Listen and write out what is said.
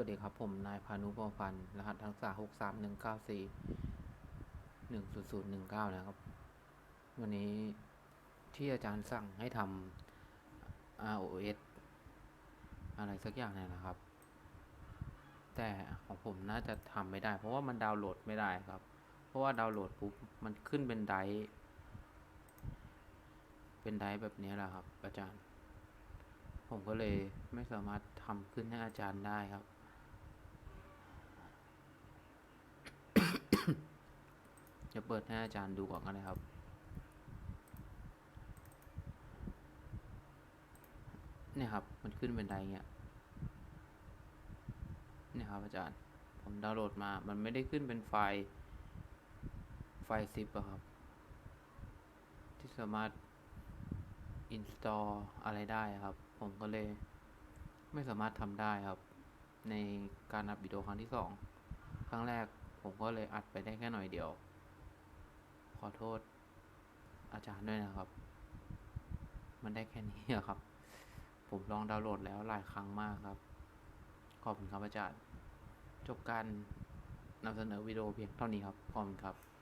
วัสดีครับ ผมนายพานุพงษ์พันธ์รหัสทั้งษาหกสามหนึ่งเก้าสี่หนึ่งศูนย์ศูนย์หนึ่งเก้านะครับ วันนี้ที่อาจารย์สั่งให้ทำ ROS อะไรสักอย่างเนี่ยนะครับ แต่ของผมน่าจะทำไม่ได้ เพราะว่ามันดาวน์โหลดไม่ได้ครับ เพราะว่าดาวน์โหลดปุ๊บ มันขึ้นเป็นไดเป็นไดแบบนี้แหละครับ อาจารย์ผมก็เลยไม่สามารถทำขึ้นให้อาจารย์ได้ครับ จะ เปิดให้อาจารย์ดูก่อนก็ได้ครับ เนี่ยครับ มันขึ้นเป็นไดเงี้ย เนี่ยครับอาจารย์ ผมดาวน์โหลดมา มันไม่ได้ขึ้นเป็นไฟล์ ไฟล์ซิปอะครับ ที่สามารถ install อะไรได้ครับ ผมก็เลยไม่สามารถทำได้ครับ ในการอัดวิดีโอครั้งที่สอง ครั้งแรกผมก็เลยอัดไปได้แค่หน่อยเดียว ขอโทษอาจารย์ด้วยนะครับ มันได้แค่นี้ครับ ผมลองดาวน์โหลดแล้วหลายครั้งมากครับ ขอบคุณครับอาจารย์ จบการนำเสนอวิดีโอเพียงเท่านี้ครับ ขอบคุณครับ